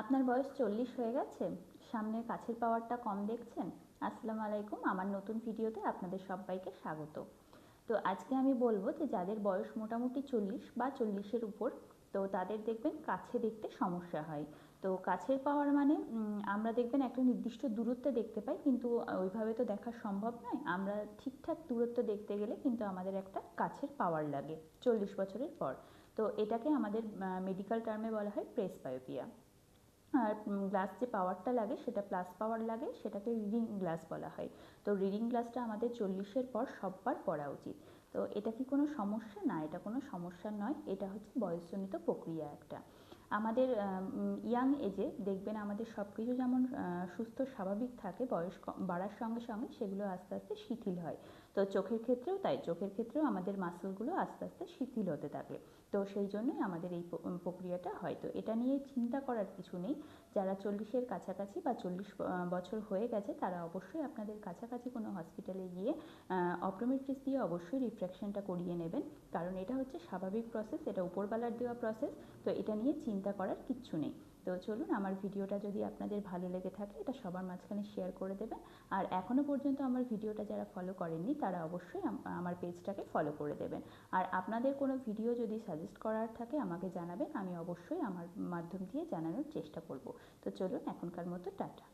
আপনার বয়স চল্লিশ হয়ে গেছে? সামনে কাছের পাওয়ারটা কম দেখছেন? আসসালামু আলাইকুম, আমার নতুন ভিডিওতে আপনাদের সবাইকে স্বাগত। তো আজকে আমি বলব যে যাদের বয়স মোটামুটি চল্লিশ বা চল্লিশের উপর, তো তাদের দেখবেন কাছে দেখতে সমস্যা হয়। তো কাছের পাওয়ার মানে আমরা দেখবেন একটা নির্দিষ্ট দূরত্বে দেখতে পাই, কিন্তু ওইভাবে তো দেখা সম্ভব নয়। আমরা ঠিকঠাক দূরত্ব দেখতে গেলে কিন্তু আমাদের একটা কাছের পাওয়ার লাগে, চল্লিশ বছরের পর। তো এটাকে আমাদের মেডিকেল টার্মে বলা হয় প্রেস বায়োপিয়া আর গ্লাস যে পাওয়ারটা লাগে, সেটা প্লাস পাওয়ার লাগে, সেটাকে রিডিং গ্লাস বলা হয়। তো রিডিং গ্লাসটা আমাদের চল্লিশের পর সববার পড়া উচিত। তো এটা কি কোনো সমস্যা? না, এটা কোনো সমস্যা নয়। এটা হচ্ছে বয়সজনিত প্রক্রিয়া একটা। আমাদের ইয়াং এজে দেখবেন আমাদের সব কিছু যেমন সুস্থ, স্বাভাবিক থাকে, বয়স বাড়ার সঙ্গে সঙ্গে সেগুলো আস্তে আস্তে শিথিল হয়। তো চোখের ক্ষেত্রেও তাই, চোখের ক্ষেত্রেও আমাদের মাসেলগুলো আস্তে আস্তে শিথিল হতে থাকে। তো সেই জন্যই আমাদের এই প্রক্রিয়াটা হয়। তো এটা নিয়ে চিন্তা করার কিছু নেই। যারা চল্লিশের কাছাকাছি বা চল্লিশ বছর হয়ে গেছে, তারা অবশ্যই আপনাদের কাছাকাছি কোনো হসপিটালে গিয়ে অপ্টোমেট্রিস্ট দিয়ে অবশ্যই রিফ্র্যাকশনটা করিয়ে নেবেন। কারণ এটা হচ্ছে স্বাভাবিক প্রসেস এটা উপরবেলার দেওয়া প্রসেস তো এটা নিয়ে চিন্তা করার কিচ্ছু নেই। তো চলুন, আমার ভিডিওটা যদি আপনাদের ভালো লেগে থাকে, এটা সবার মাঝখানে শেয়ার করে দেবেন। আর এখনও পর্যন্ত আমার ভিডিওটা যারা ফলো করেননি, তারা অবশ্যই আমার পেজটাকে ফলো করে দেবেন। আর আপনাদের কোনো ভিডিও যদি সাজেস্ট করার থাকে, আমাকে জানাবেন। আমি অবশ্যই আমার মাধ্যম দিয়ে জানানোর চেষ্টা করব। তো চলুন, এখনকার মতো টাটা।